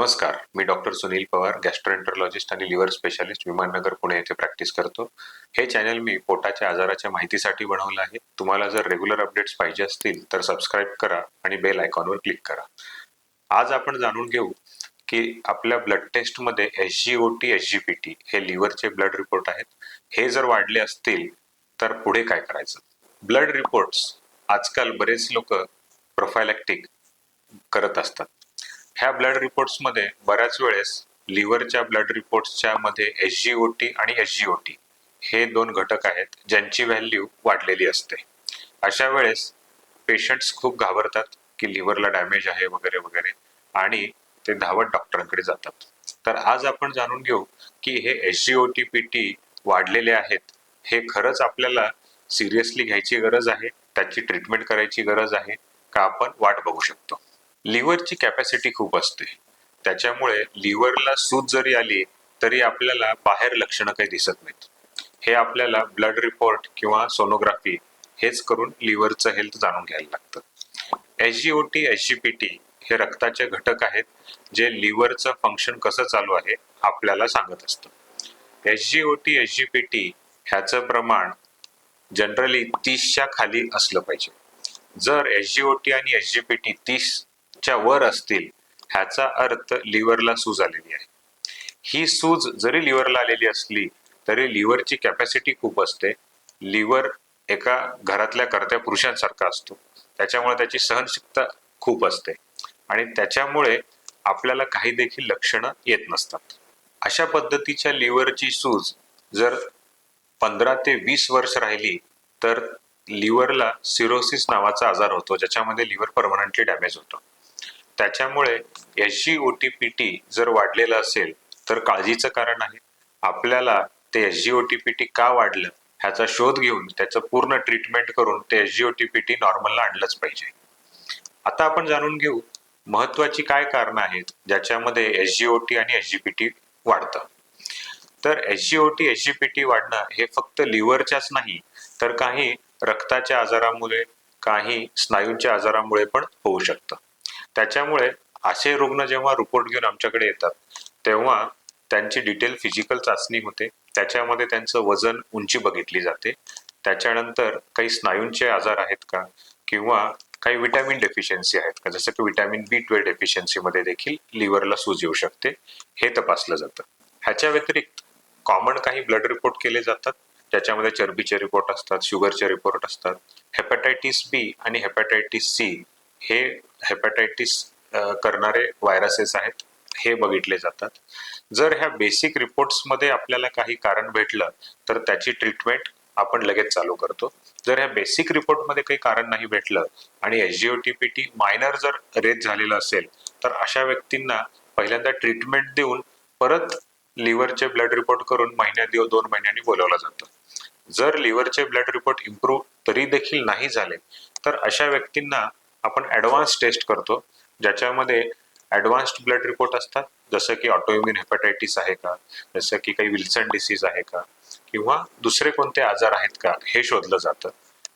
नमस्कार. मी doctor Sunil Pawar gastroenterologist आणि लिव्हर स्पेशालिस्ट विमाननगर पुणे येथे प्रॅक्टिस करतो. हे चॅनल मी पोटाच्या आजाराच्या माहितीसाठी बनवलं आहे. तुम्हाला जर रेग्युलर अपडेट्स पाहिजे असतील तर सबस्क्राईब करा आणि बेल आयकॉनवर क्लिक करा. आज आपण जाणून घेऊ की आपल्या ब्लड टेस्टमध्ये S G O T S G P T हे लिव्हरचे ब्लड रिपोर्ट आहेत. हे जर वाढले असतील तर पुढे काय करायचं? ब्लड रिपोर्ट्स आजकाल बरेच लोक प्रोफायलॅक्टिक करत असतात. ह्या ब्लड रिपोर्ट्समध्ये बऱ्याच वेळेस लिव्हरच्या ब्लड रिपोर्ट्सच्या मध्ये एस जी ओ टी आणि एस जी ओ टी हे दोन घटक आहेत ज्यांची व्हॅल्यू वाढलेली असते. अशा वेळेस पेशंट्स खूप घाबरतात की लिव्हरला डॅमेज आहे वगैरे वगैरे आणि ते धावत डॉक्टरांकडे जातात. तर आज आपण जाणून घेऊ की हे S G O T P T वाढलेले आहेत हे खरंच आपल्याला सिरियसली घ्यायची गरज आहे? त्याची ट्रीटमेंट करायची गरज आहे? का आपण वाट बघू शकतो? लिव्हरची कॅपॅसिटी खूप असते. त्याच्यामुळे लिव्हरला सूज जरी आली तरी आपल्याला बाहेर लक्षणं काही दिसत नाहीत. हे आपल्याला ब्लड रिपोर्ट किंवा सोनोग्राफी हेच करून लिव्हरचं हेल्थ जाणून घ्यायला लागतं. S G O T S G P T हे रक्ताचे घटक आहेत जे लिव्हरचं फंक्शन कसं चालू आहे आपल्याला सांगत असतं. S G O T S G P T ह्याचं प्रमाण जनरली तीसच्या खाली असलं पाहिजे. जर एस जी ओ टी आणि एस जी पी टी च्या वर असतील ह्याचा अर्थ लिव्हरला सूज आलेली आहे. ही सूज जरी लिव्हरला आलेली असली तरी लिव्हरची कॅपॅसिटी खूप असते. लिव्हर एका घरातल्या करत्या पुरुषांसारखा असतो. त्याच्यामुळे त्याची सहनशीलता खूप असते. आणि त्याच्यामुळे आपल्याला काही देखील लक्षणं येत नसतात. अशा पद्धतीच्या लिव्हरची सूज जर पंधरा ते वीस वर्ष राहिली तर लिव्हरला सिरोसिस नावाचा आजार होतो ज्याच्यामध्ये लिव्हर परमनंटली डॅमेज होतो. त्याच्यामुळे S G O T P T जर वाढलेलं असेल तर काळजीचं कारण आहे. आपल्याला ते S G O T P T का वाढलं ह्याचा शोध घेऊन त्याचं पूर्ण ट्रीटमेंट करून ते S G O T P T नॉर्मलला आणलंच पाहिजे. आता आपण जाणून घेऊ महत्वाची काय कारणं आहेत ज्याच्यामध्ये एस जी ओ टी आणि एस जी पी टी वाढतं. तर S G O T S G P T वाढणं हे फक्त लिव्हरच्याच नाही तर काही रक्ताच्या आजारामुळे काही स्नायूंच्या आजारामुळे पण होऊ शकतं. त्याच्यामुळे असे रुग्ण जेव्हा रिपोर्ट घेऊन आमच्याकडे येतात तेव्हा त्यांची डिटेल फिजिकल चाचणी होते. त्याच्यामध्ये त्यांचं वजन उंची बघितली जाते. त्याच्यानंतर काही स्नायूंचे आजार आहेत का? किंवा काही विटॅमिन डेफिशियन्सी आहेत का? जसं की विटॅमिन बी ट्वेल्व डेफिशियन्सीमध्ये देखील लिव्हरला सूज येऊ शकते. हे तपासलं जातं. ह्याच्या व्यतिरिक्त कॉमन काही ब्लड रिपोर्ट केले जातात. ज्याच्यामध्ये चरबीचे रिपोर्ट असतात शुगरचे रिपोर्ट असतात. हेपॅटायटिस बी आणि हेपॅटायटिस सी हे हेपॅटायटिस करणारे व्हायरसेस आहेत हे बघितले जातात. जर ह्या बेसिक रिपोर्ट्समध्ये आपल्याला काही कारण भेटलं तर त्याची ट्रीटमेंट आपण लगेच चालू करतो. जर ह्या बेसिक रिपोर्टमध्ये काही कारण नाही भेटलं आणि एसजीओटीपीटी मायनर जर रेज झालेलं असेल तर अशा व्यक्तींना पहिल्यांदा ट्रीटमेंट देऊन परत लिव्हरचे ब्लड रिपोर्ट करून महिन्या दिव दोन महिन्यांनी बोलवलं जातं. जर लिव्हरचे ब्लड रिपोर्ट इम्प्रूव्ह तरी देखील नाही झाले तर अशा व्यक्तींना आपण ॲडव्हान्स टेस्ट करतो ज्याच्यामध्ये ॲडव्हान्स्ड ब्लड रिपोर्ट असतात. जसं की ऑटोइम्युन हेपॅटायटिस आहे का? जसं की काही विल्सन डिसीज आहे का? किंवा दुसरे कोणते आजार आहेत का? हे शोधलं जातं.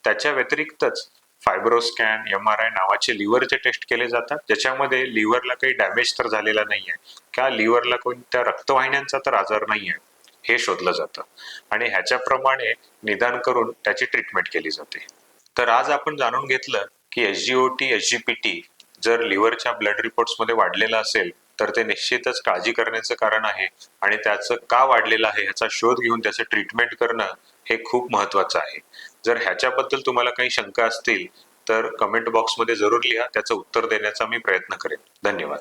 त्याच्या व्यतिरिक्तच फायब्रोस्कॅन एम आर आय नावाचे लिव्हरचे टेस्ट केले जातात. ज्याच्यामध्ये लिव्हरला काही डॅमेज तर झालेला नाही आहे किंवा लिव्हरला कोणत्या रक्तवाहिन्यांचा तर आजार नाही आहे हे शोधलं जातं. आणि ह्याच्याप्रमाणे निदान करून त्याची ट्रीटमेंट केली जाते. तर आज आपण जाणून घेतलं की S G O T S G P T जर लिव्हरच्या ब्लड रिपोर्ट्समध्ये वाढलेलं असेल तर ते निश्चितच काळजी करण्याचं कारण आहे. आणि त्याचं का वाढलेलं आहे ह्याचा शोध घेऊन त्याचं ट्रीटमेंट करणं हे खूप महत्वाचं आहे. जर ह्याच्याबद्दल तुम्हाला काही शंका असतील तर कमेंट बॉक्समध्ये जरूर लिहा. त्याचं उत्तर देण्याचा मी प्रयत्न करेन. धन्यवाद.